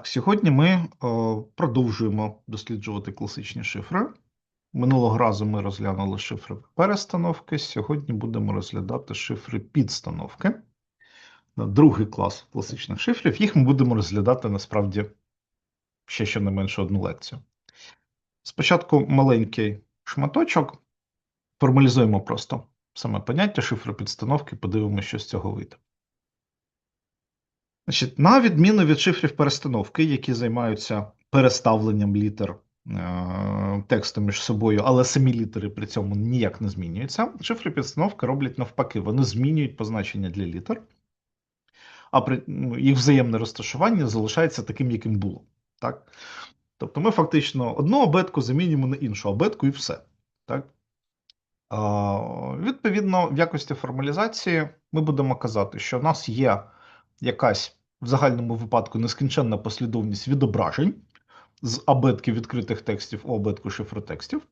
Так, сьогодні ми о, продовжуємо досліджувати класичні шифри. Минулого разу ми розглянули шифри перестановки. Сьогодні будемо розглядати шифри підстановки. Другий клас класичних шифрів. Їх ми будемо розглядати насправді ще щонайменше одну лекцію. Спочатку маленький шматочок. Формалізуємо просто саме поняття шифри підстановки, подивимося, що з цього вийде. Значить, На відміну від шифрів перестановки, які займаються переставленням літер е тексту між собою, але самі літери при цьому ніяк не змінюються. Шифри підстановки роблять навпаки, вони змінюють позначення для літер, а при ну, їх взаємне розташування залишається таким, яким було. Так? Тобто ми фактично одну абетку замінюємо на іншу абетку і все. Так? Е відповідно, в якості формалізації ми будемо казати, що в нас є якась в загальному випадку нескінченна послідовність відображень з абетки відкритих текстів у абетку шифротекстів.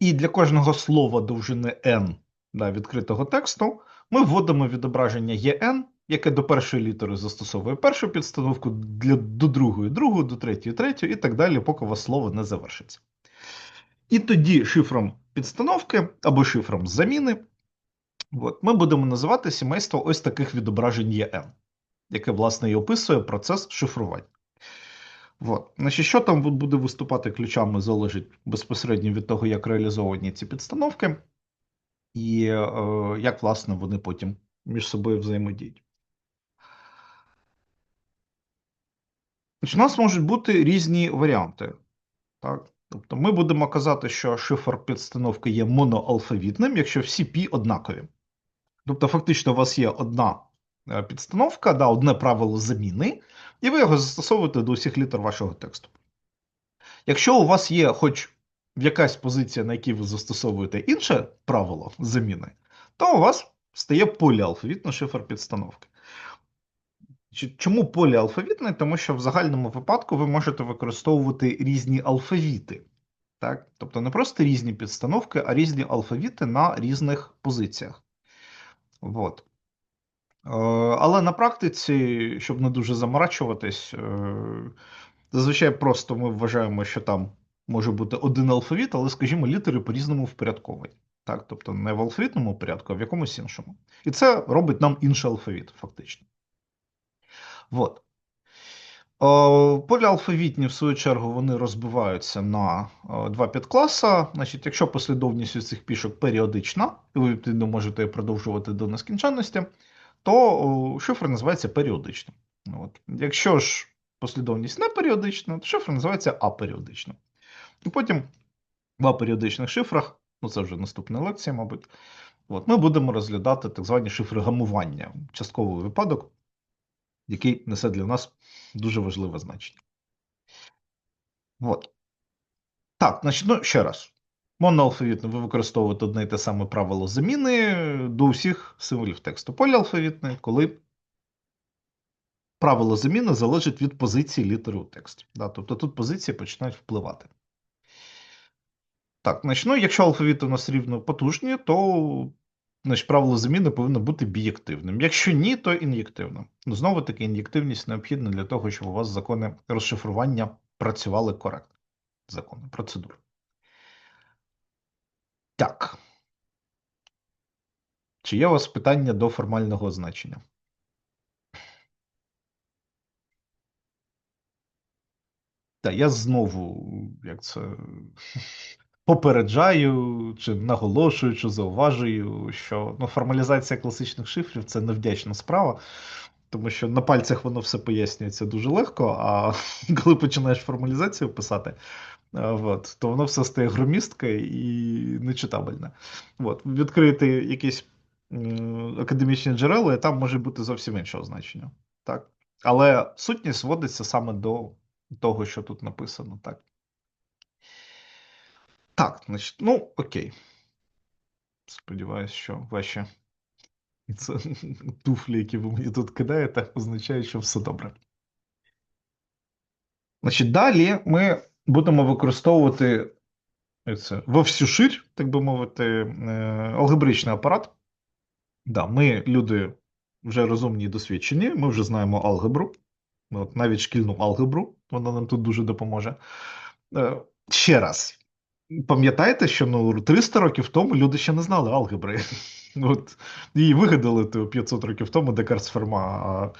І для кожного слова довжини n да, відкритого тексту ми вводимо відображення EN, яке до першої літери застосовує першу підстановку, для, до другої, другу, до третьої, третю, і так далі, поки у вас слово не завершиться. І тоді шифром підстановки або шифром заміни от, ми будемо називати сімейство ось таких відображень EN яке, власне, і описує процес шифрування. От. Значить, Що там буде виступати ключами, залежить безпосередньо від того, як реалізовані ці підстановки, і е, як, власне, вони потім між собою взаємодіють. У нас можуть бути різні варіанти. Так? Тобто ми будемо казати, що шифр підстановки є моноалфавітним, якщо всі пі однакові. Тобто, фактично, у вас є одна підстановка, да, одне правило заміни, і ви його застосовуєте до усіх літер вашого тексту. Якщо у вас є хоч якась позиція, на якій ви застосовуєте інше правило заміни, то у вас стає поліалфавітний шифр підстановки. Чому поліалфавітний? Тому що в загальному випадку ви можете використовувати різні алфавіти. Так? Тобто не просто різні підстановки, а різні алфавіти на різних позиціях. От. Е, але на практиці, щоб не дуже заморачуватись, е, зазвичай просто ми вважаємо, що там може бути один алфавіт, але, скажімо, літери по-різному впорядковані. Так, тобто не в алфавітному порядку, а в якомусь іншому. І це робить нам інший алфавіт, фактично. От. Е, Поліалфавітні, в свою чергу, вони розбиваються на два підкласа. Значить, Якщо послідовність цих пішок періодична, і ви відповідно можете продовжувати до нескінченності, то шифр називається періодичним. От. Якщо ж послідовність не періодична, то шифр називається аперіодичним. І потім в аперіодичних шифрах, ну це вже наступна лекція, мабуть, от, ми будемо розглядати так звані шифри гамування, частковий випадок, який несе для нас дуже важливе значення. От. Так, значить, ну ще раз. Моноалфавітно ви використовуєте одне і те саме правило заміни до усіх символів тексту. Поліалфавітне, коли правило заміни залежить від позиції літери у тексті. Да, Тобто тут позиції починають впливати. Так, значить, ну, якщо алфавіт у нас рівно потужні, то значить, правило заміни повинно бути бієктивним. Якщо ні, то ін'єктивним. Ну, Знову таки, ін'єктивність необхідна для того, щоб у вас закони розшифрування працювали коректно. Закони, процедури. Так. Чи є у вас питання до формального значення? Так, я знову, як це попереджаю, чи наголошую, чи зауважую, що ну, формалізація класичних шифрів це невдячна справа, тому що на пальцях воно все пояснюється дуже легко, а коли починаєш формалізацію писати, от, то воно все стає громістке і нечитабельне. От, Відкрити якісь академічні джерела, і там може бути зовсім іншого значення. Так? Але сутність зводиться саме до того, що тут написано. Так, Так, значить, ну, окей. Сподіваюсь, що ваші це, туфлі, які ви мені тут кидаєте, означають, що все добре. Значить, Далі ми будемо використовувати це во всю ширь, так би мовити, е, алгебричний апарат. Да, Ми люди вже розумні і досвідчені, ми вже знаємо алгебру. От, навіть шкільну алгебру, вона нам тут дуже допоможе. Е, ще раз, пам'ятайте, що ну, 300 років тому люди ще не знали алгебри. От, Її вигадали 500 років тому Декарт Ферма.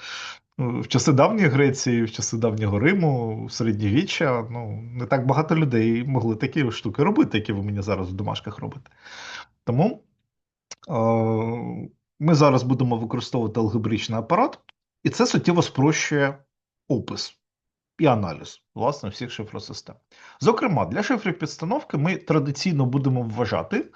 Ну, в часи давньої Греції, в часи давнього Риму, в середньовіччя, ну, не так багато людей могли такі штуки робити, які ви мені зараз в домашках робите. Тому е, ми зараз будемо використовувати алгебричний апарат, і це суттєво спрощує опис і аналіз власне всіх шифросистем. Зокрема, для шифрів підстановки ми традиційно будемо вважати,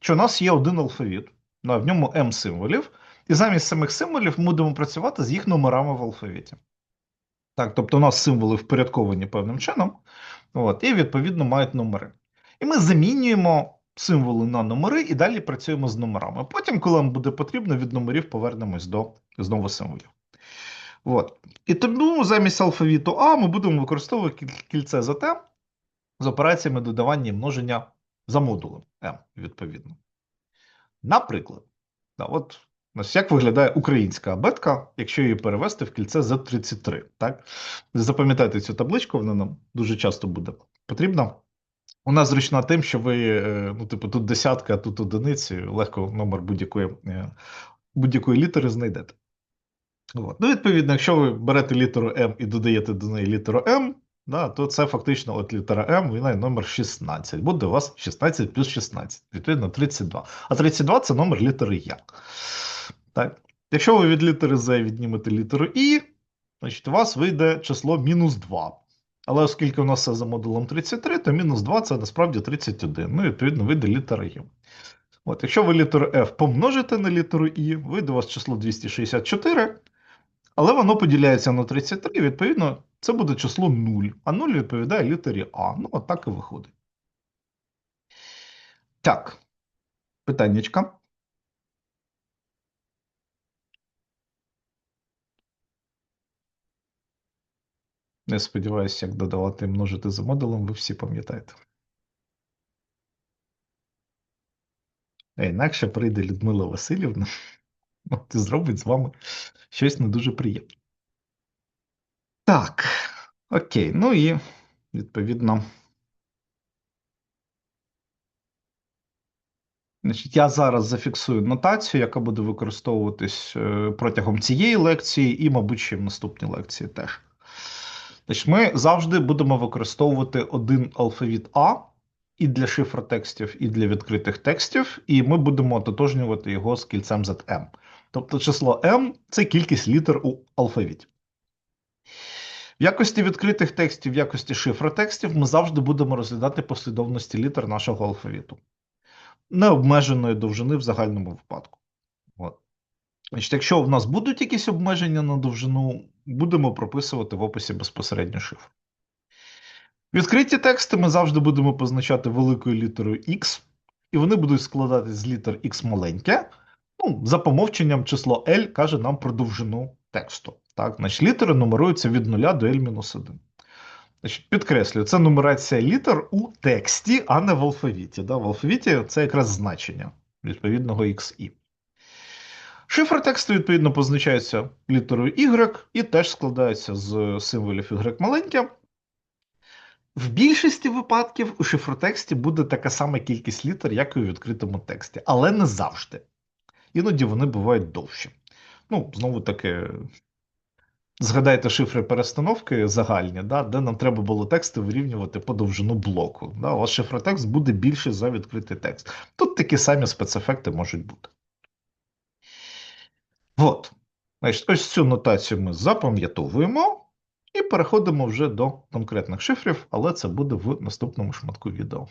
що у нас є один алфавіт, в ньому М символів, і замість самих символів ми будемо працювати з їх номерами в алфавіті. Так, Тобто у нас символи впорядковані певним чином, от, і відповідно мають номери. І ми замінюємо символи на номери і далі працюємо з номерами. Потім, коли нам буде потрібно, від номерів повернемось до знову символів. От. І тому замість алфавіту А ми будемо використовувати кільце ЗТ з операціями додавання і множення за модулем М, відповідно. Наприклад, да, от як виглядає українська абетка, якщо її перевести в кільце Z33. Так? Запам'ятайте цю табличку, вона нам дуже часто буде потрібна. Вона зручна тим, що ви, е, ну, типу, тут десятка, а тут одиниці, легко номер будь-якої е, будь-якої літери знайдете. От. Ну, Відповідно, якщо ви берете літеру М і додаєте до неї літеру М, да, то це фактично от літера М, вона номер 16. Буде у вас 16 плюс 16, відповідно, 32. А 32 це номер літери Я. Так. Якщо ви від літери З віднімете літеру І, значить у вас вийде число мінус 2. Але оскільки у нас все за модулем 33, то мінус 2 це насправді 31. Ну, відповідно, вийде літера Є. От, Якщо ви літеру F помножите на літеру І, вийде у вас число 264. Але воно поділяється на 33, і відповідно, це буде число 0. А 0 відповідає літері А. Ну, от так і виходить. Так. Питаннячка. Не сподіваюся, як додавати множити за модулем, ви всі пам'ятаєте. А інакше прийде Людмила Васильівна і зробить з вами щось не дуже приємне. Так, окей, ну і відповідно. Значить, Я зараз зафіксую нотацію, яка буде використовуватись е, протягом цієї лекції, і, мабуть, ще в наступній лекції теж. Значить, Ми завжди будемо використовувати один алфавіт А і для шифротекстів, і для відкритих текстів, і ми будемо ототожнювати його з кільцем ZM. Тобто число m це кількість літер у алфавіті. В якості відкритих текстів, в якості шифротекстів ми завжди будемо розглядати послідовності літер нашого алфавіту. Необмеженої довжини в загальному випадку. От. Значить, Якщо в нас будуть якісь обмеження на довжину, будемо прописувати в описі безпосередньо шифр. Відкриті тексти ми завжди будемо позначати великою літерою X, і вони будуть складатись з літер X маленьке. Ну, За помовченням число L каже нам про довжину тексту. Так, значить, Літери нумеруються від 0 до L-1. Значить, Підкреслюю, це нумерація літер у тексті, а не в алфавіті. Да? В алфавіті це якраз значення відповідного XI. Шифр тексту, відповідно, позначається літерою Y і теж складається з символів Y маленьке. В більшості випадків у шифротексті буде така сама кількість літер, як і у відкритому тексті, але не завжди. Іноді вони бувають довші. Ну, знову таки, згадайте шифри перестановки загальні, да, де нам треба було тексти вирівнювати по довжину блоку. Да, У вас шифротекст буде більший за відкритий текст. Тут такі самі спецефекти можуть бути. От. Значить, Ось цю нотацію ми запам'ятовуємо і переходимо вже до конкретних шифрів, але це буде в наступному шматку відео.